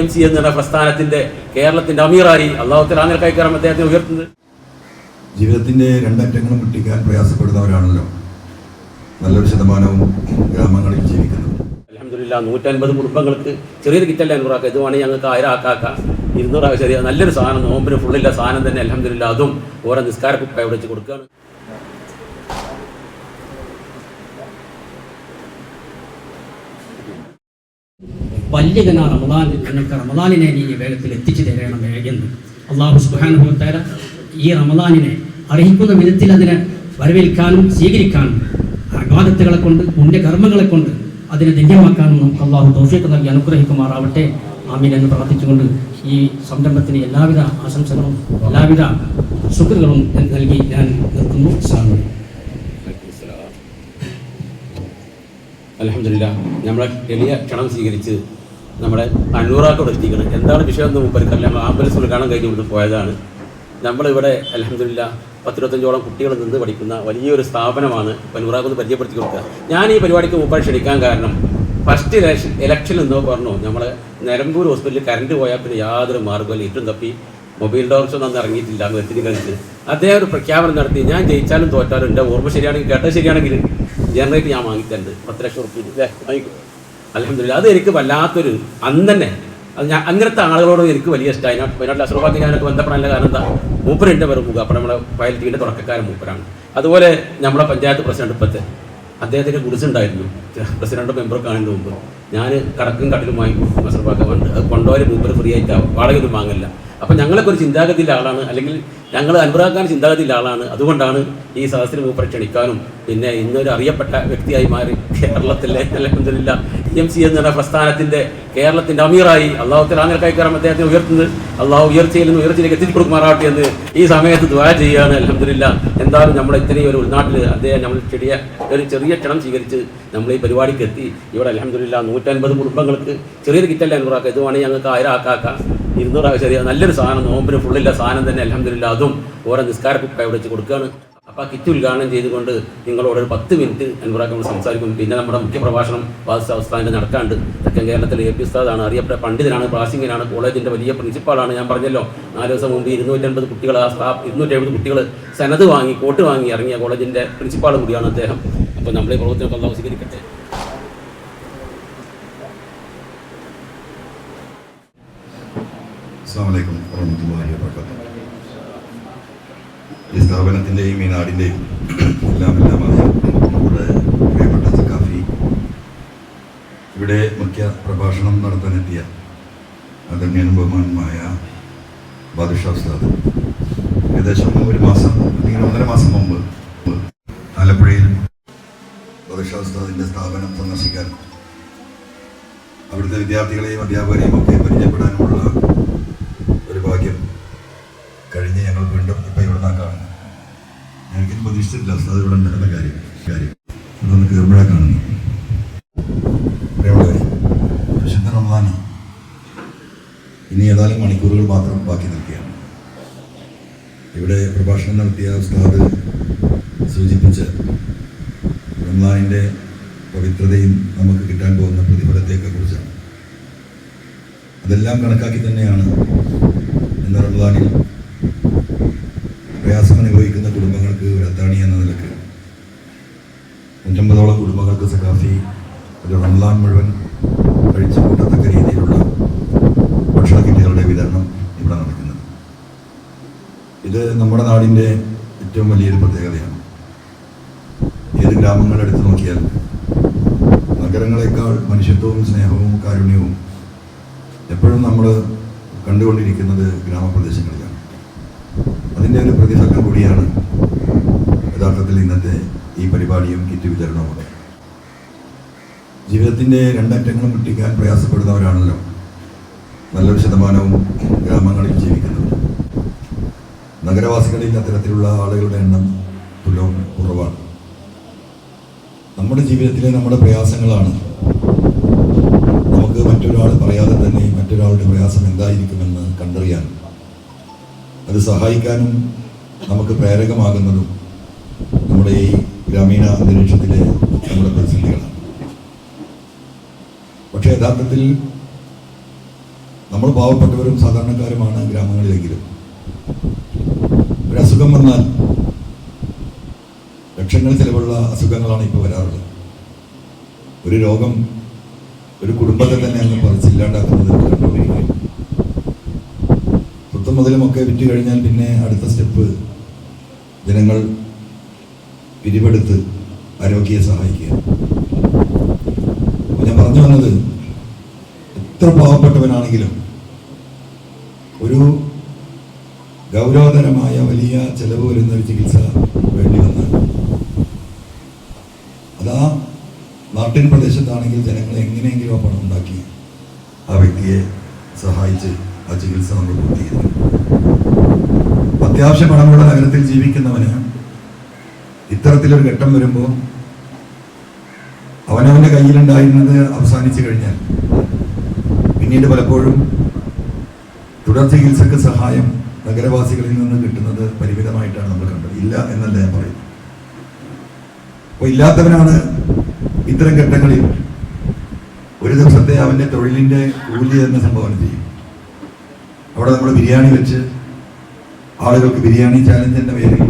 M C എന്ന പ്രസ്ഥാനത്തിന്റെ കേരളത്തിന്റെ അമീറായി അള്ളാഹുത്തിൽ ആമിർ കൈക്കാരം അദ്ദേഹത്തെ ഉയർത്തുന്നത്. ജീവിതത്തിന്റെ രണ്ടറ്റങ്ങളും മുട്ടിക്കാൻ പ്രയാസപ്പെടുന്നവരാണല്ലോ. നല്ലൊരു ശതമാനവും ഗ്രാമങ്ങളിൽ ജീവിക്കുന്നത്. അലഹമില്ല നൂറ്റൻപത് കുടുംബങ്ങൾക്ക് ചെറിയൊരു കിറ്റല്ല അഞ്ഞൂറാക്ക ഇത് വേണമെങ്കിൽ ഞങ്ങൾക്ക് ആയിരം ആക്കാക്കാം. ഇരുന്നൂറാക്ക ചെറിയ നല്ലൊരു സാധനം നോമ്പിന് ഫുള്ളില്ല സാധനം തന്നെ അലഹമില്ല അതും ഓരോ നിസ്കാര കുപ്പ ഇവിടെ വെച്ച് കൊടുക്കുകയാണ് വലിയകന റമദാൻ ഞങ്ങൾക്ക് റമദാനിനെ നീ വേഗത്തിൽ എത്തിച്ചു തരണമേ എന്ന് അള്ളാഹു സുഹാനുഭവത്തേര ഈ റമദാനിനെ അർഹിക്കുന്ന വിധത്തിൽ അതിനെ വരവേൽക്കാനും സ്വീകരിക്കാനും അഗാധത്തുകളെ കൊണ്ട് പുണ്യകർമ്മങ്ങളെ കൊണ്ട് അതിനെ ധന്യമാക്കാനും നമുക്ക് അള്ളാഹു തോഫിയൊക്കെ നൽകി അനുഗ്രഹിക്കുമാറാവട്ടെ. ആമീൻ എന്ന് പ്രാർത്ഥിച്ചുകൊണ്ട് ഈ സംരംഭത്തിന് എല്ലാവിധ ആശംസകളും എല്ലാവിധ ശുക്രുകളും നൽകി ഞാൻ നിർത്തുന്നു. സ്വാമി അലഹമില്ല നമ്മളെ എളിയ ക്ഷണം സ്വീകരിച്ച് നമ്മുടെ അഞ്ഞൂറാക്കോട് എത്തിക്കണം എന്താണ് വിഷയം എന്ന് മുമ്പ് നമ്മൾ ആംബുലൻസ് ഉദ്ഘാടനം കഴിഞ്ഞ് ഇവിടുന്ന് പോയതാണ്. നമ്മളിവിടെ അലഹമില്ല പത്തിരുപത്തഞ്ചോളം കുട്ടികൾ നിന്ന് പഠിക്കുന്ന വലിയൊരു സ്ഥാപനമാണ് പനൂറാക്കൊന്ന് പരിചയപ്പെടുത്തി കൊടുക്കുക. ഞാൻ ഈ പരിപാടിക്ക് മുമ്പ് ക്ഷണിക്കാൻ കാരണം ഫസ്റ്റ് ഇലക്ഷൻ ഇലക്ഷൻ എന്നോ പറഞ്ഞു നമ്മൾ നിലമ്പൂർ ഹോസ്പിറ്റലിൽ കറണ്ട് പോയാൽ പിന്നെ യാതൊരു മാർഗമില്ല ഇട്ടും തപ്പി മൊബൈൽ ഡോക്ടർ ഒന്നും ഇറങ്ങിയിട്ടില്ല മെത്തിന് കളിച്ച് അദ്ദേഹം ഒരു പ്രഖ്യാപനം നടത്തി ഞാൻ ജയിച്ചാലും തോറ്റാലും എന്റെ ഓർമ്മ ശരിയാണെങ്കിൽ കേട്ടത് ശരിയാണെങ്കിൽ ജനറേറ്റ് ഞാൻ വാങ്ങിത്തരുന്നുണ്ട് പത്ത് ലക്ഷം റുപ്യ വാങ്ങിക്കും. അലഹമില്ല അത് എനിക്ക് വല്ലാത്തൊരു അന്ന് തന്നെ അത് ഞാൻ അങ്ങനത്തെ ആളുകളോട് എനിക്ക് വലിയ ഇഷ്ടമായി ഞാൻ വയനാട്ടിൽ അസുറബാദ് ഞാനൊക്കെ ബന്ധപ്പെടാനുള്ള കാരണം എന്താ? മൂപ്പരുണ്ട് പേര് മുഖം. അപ്പം നമ്മുടെ പൈലറ്റിന്റെ തുടക്കക്കാരൻ മൂപ്പരാണ്. അതുപോലെ നമ്മുടെ പഞ്ചായത്ത് പ്രസിഡന്റ് ഇപ്പത്തെ. അദ്ദേഹത്തിന്റെ ഗുഡ്സുണ്ടായിരുന്നു പ്രസിഡന്റ് മെമ്പർ കാണുന്നതിന് മുമ്പ്. ഞാൻ കടക്കും കടലുമായി കൊടുക്കും അസുറബാക്ക അത് മൂപ്പർ ഫ്രീ ആയിട്ട് വാടകയൊന്നും വാങ്ങില്ല അപ്പം ഞങ്ങളൊക്കെ ഒരു ചിന്താഗതിയിലെ ആളാണ്. അല്ലെങ്കിൽ ഞങ്ങൾ അനുഭവക്കാൻ ചിന്താഗതിയിലെ ആളാണ്. അതുകൊണ്ടാണ് ഈ സദസ്സിന് മൂപ്പരെ ക്ഷണിക്കാനും പിന്നെ ഇന്നൊരു അറിയപ്പെട്ട വ്യക്തിയായി മാറി കേരളത്തിലെ അലഹമില്ല എം സി എന്ന് പറഞ്ഞ പ്രസ്ഥാനത്തിന്റെ കേരളത്തിന്റെ അമീറായി അള്ളാഹുത്തല ആമിർ കൈക്കാരം അദ്ദേഹത്തെ ഉയർത്തുന്നത് അള്ളാഹു ഉയർച്ചയിൽ നിന്ന് ഉയർച്ചയിലേക്ക് എത്തിച്ചു കൊടുക്കുമാറാവട്ടെ എന്ന് ഈ സമയത്ത് ദ്വാ ചെയ്യുകയാണ് അലഹമില്ല എന്തായാലും നമ്മൾ ഇത്രയും ഒരു ഉൾനാട്ടിൽ അദ്ദേഹം നമ്മൾ ചെറിയ ഒരു ചെറിയ ക്ഷണം സ്വീകരിച്ച് നമ്മൾ ഈ പരിപാടിക്ക് എത്തി ഇവിടെ അലഹമില്ല നൂറ്റൻപത് കുടുംബങ്ങൾക്ക് ചെറിയൊരു കിറ്റല്ല അനുറാക്കുക ഇത് വേണമെങ്കിൽ ഞങ്ങൾക്ക് ആയിരം ആക്കാക്കാം. ഇരുന്നൂറാക്ക ചെറിയ നല്ലൊരു സാധനം നോമ്പിന് ഫുള്ളില്ല സാധനം തന്നെ അലഹമില്ല അതും ഓരോ നിസ്കാര കുപ്പ ഇവിടെ വെച്ച് കൊടുക്കുകയാണ് അപ്പോൾ ആ കിറ്റ് ഉദ്ഘാടനം ചെയ്തുകൊണ്ട് നിങ്ങളോട് ഒരു പത്ത് മിനിറ്റ് നമ്മൾ സംസാരിക്കും പിന്നെ നമ്മുടെ മുഖ്യ പ്രഭാഷണം വാസ അവസ്ഥാന്റെ നടക്കാണ്ട്. തെക്കൻ കേരളത്തിലെ എ പി ഉസ്താദാണ് അറിയപ്പെട്ട പണ്ഡിതനാണ് പ്രാസിംഗനാണ് കോളേജിന്റെ വലിയ പ്രിൻസിപ്പാളാണ്. ഞാൻ പറഞ്ഞല്ലോ നാല് ദിവസം മുമ്പ് ഇരുന്നൂറ്റൻപത് കുട്ടികൾ ആ സ്റ്റാഫ് ഇരുന്നൂറ്റെഴുപത് കുട്ടികൾ സനത് വാങ്ങി കോട്ട് വാങ്ങി ഇറങ്ങിയ കോളേജിന്റെ പ്രിൻസിപ്പാൾ കൂടിയാണ് അദ്ദേഹം. അപ്പോൾ നമ്മളെ പ്രവർത്തനം അള്ളാഹു സ്വീകരിക്കട്ടെ. അസ്സാം വലൈക്കും വറഹമത്തല്ലാഹി വാബർക്കാത്തു ഈ സ്ഥാപനത്തിന്റെയും ഈ നാടിന്റെയും എല്ലാം എല്ലാമായ നമ്മുടെ പ്രിയപ്പെട്ട സക്കാഫി ഇവിടെ മുഖ്യ പ്രഭാഷണം നടത്താനെത്തിയ ആദരണീയനും ബഹുമാനുമായ ബാദുഷാ ഉസ്താദ്. ഏകദേശം ഒരു മാസം അല്ലെങ്കിൽ ഒന്നര മാസം മുമ്പ് ആലപ്പുഴയിൽ ബാദുഷാ ഉസ്താദിന്റെ സ്ഥാപനം സന്ദർശിക്കാൻ അവിടുത്തെ വിദ്യാർത്ഥികളെയും അധ്യാപകരെയും ഒക്കെ പരിചയപ്പെടാനുമുള്ള കഴിഞ്ഞ് ഞങ്ങൾ വീണ്ടും ഇപ്പം ഇവിടെ നിന്നാണ് കാണുന്നത്. ഞങ്ങൾക്ക് പ്രതീക്ഷിച്ചിട്ടില്ല. സാർ ഇവിടെ നടന്ന കാര്യം. കാര്യം. ഇതൊന്ന് കയറുമ്പോഴാണ് കാണുന്നത്. പ്രിയമുള്ളവരെ വിശുദ്ധ റമദാന. ഇനി ഏതാനും മണിക്കൂറുകൾ മാത്രം ബാക്കി നിൽക്കുകയാണ്. ഇവിടെ പ്രഭാഷണം നടത്തിയ ഉസ്താദ് സൂചിപ്പിച്ച റമദാനിന്റെ പവിത്രതയും നമുക്ക് കിട്ടാൻ പോകുന്ന പ്രതിഫലത്തെയൊക്കെ കുറിച്ചാണ്. അതെല്ലാം കണക്കാക്കി തന്നെയാണ് ഇന്ന് റമദാനിൽ പ്രയാസം അനുഭവിക്കുന്ന കുടുംബങ്ങൾക്ക് ഒരു എന്ന നിലയ്ക്ക്. നൂറ്റമ്പതോളം കുടുംബങ്ങൾക്ക് സഖാഫി ഒരു റംലാൻ മുഴുവൻ കഴിച്ചു കൂട്ടത്തക്ക രീതിയിലുള്ള ഭക്ഷണ കിറ്റുകളുടെ വിതരണം ഇവിടെ നടക്കുന്നത്. ഇത് നമ്മുടെ നാടിന്റെ ഏറ്റവും വലിയൊരു പ്രത്യേകതയാണ്. ഏത് ഗ്രാമങ്ങളെടുത്ത് നോക്കിയാൽ നഗരങ്ങളെക്കാൾ മനുഷ്യത്വവും സ്നേഹവും കാരുണ്യവും എപ്പോഴും നമ്മൾ കണ്ടുകൊണ്ടിരിക്കുന്നത് ഗ്രാമപ്രദേശങ്ങളിലാണ്. അതിന്റെ ഒരു പ്രതിഫലം കൂടിയാണ് യഥാർത്ഥത്തിൽ ഇന്നത്തെ ഈ പരിപാടിയും കിറ്റ് വിതരണവും ജീവിതത്തിന്റെ രണ്ടറ്റങ്ങളും മുട്ടിക്കാൻ പ്രയാസപ്പെടുന്നവരാണല്ലോ. നല്ലൊരു ശതമാനവും ഗ്രാമങ്ങളിൽ ജീവിക്കുന്നത് നഗരവാസികളിൽ അത്തരത്തിലുള്ള ആളുകളുടെ എണ്ണം തുലവും കുറവാണ്. നമ്മുടെ ജീവിതത്തിലെ നമ്മുടെ പ്രയാസങ്ങളാണ്. നമുക്ക് മറ്റൊരാൾ പറയാതെ തന്നെ മറ്റൊരാളുടെ പ്രയാസം എന്തായിരിക്കുമെന്ന് കണ്ടറിയാൻ അത് സഹായിക്കാനും നമുക്ക് പ്രേരകമാകുന്നതും നമ്മുടെ ഈ ഗ്രാമീണ അന്തരീക്ഷത്തിലെ നമ്മുടെ പ്രതിസന്ധികളാണ്. പക്ഷേ യഥാർത്ഥത്തിൽ നമ്മൾ പാവപ്പെട്ടവരും സാധാരണക്കാരുമാണ് ഗ്രാമങ്ങളിലെങ്കിലും. ഒരു അസുഖം വന്നാൽ ലക്ഷങ്ങൾ ചിലവുള്ള അസുഖങ്ങളാണ് ഇപ്പോൾ വരാറുള്ളത്. ഒരു രോഗം ഒരു കുടുംബത്തെ തന്നെ അങ്ങ് പറിച്ചില്ലാണ്ടാക്കുന്നത് കണ്ടുകൊണ്ടിരിക്കുകയാണ്. സ്വത്തും മുതലുമൊക്കെ വിറ്റ് കഴിഞ്ഞാൽ പിന്നെ അടുത്ത സ്റ്റെപ്പ് ജനങ്ങൾ പിരിവെടുത്ത് ആരോഗ്യയെ സഹായിക്കുക. അപ്പോൾ ഞാൻ പറഞ്ഞു വന്നത് എത്ര പാവപ്പെട്ടവനാണെങ്കിലും ഒരു ഗൗരവതരമായ വലിയ ചെലവ് വരുന്ന ഒരു ചികിത്സ വേണ്ടി വന്നാൽ അതാ നാട്ടിൻ പ്രദേശത്താണെങ്കിൽ ജനങ്ങൾ എങ്ങനെയെങ്കിലും ആ പണം ഉണ്ടാക്കി ആ വ്യക്തിയെ സഹായിച്ച് ആ ചികിത്സ നമ്മൾ പൂർത്തീകരിക്കും. അത്യാവശ്യ പണമുള്ള നഗരത്തിൽ ജീവിക്കുന്നവന് ഇത്തരത്തിലൊരു ഘട്ടം വരുമ്പോൾ അവനവന്റെ കയ്യിലുണ്ടായിരുന്നത് അവസാനിച്ചു കഴിഞ്ഞാൽ പിന്നീട് പലപ്പോഴും തുടർ ചികിത്സക്ക് സഹായം നഗരവാസികളിൽ നിന്ന് കിട്ടുന്നത് പരിമിതമായിട്ടാണ് നമ്മൾ കണ്ടത്. ഇല്ല എന്നല്ല ഞാൻ പറയും അപ്പോൾ ഇല്ലാത്തവനാണ് ഇത്തരം ഘട്ടങ്ങളിൽ ഒരു ദിവസത്തെ അവന്റെ തൊഴിലിന്റെ കൂലി തന്നെ സംഭാവന ചെയ്യും അവിടെ നമ്മൾ ബിരിയാണി വെച്ച് ആളുകൾക്ക് ബിരിയാണി ചാലഞ്ചിന്റെ പേരിൽ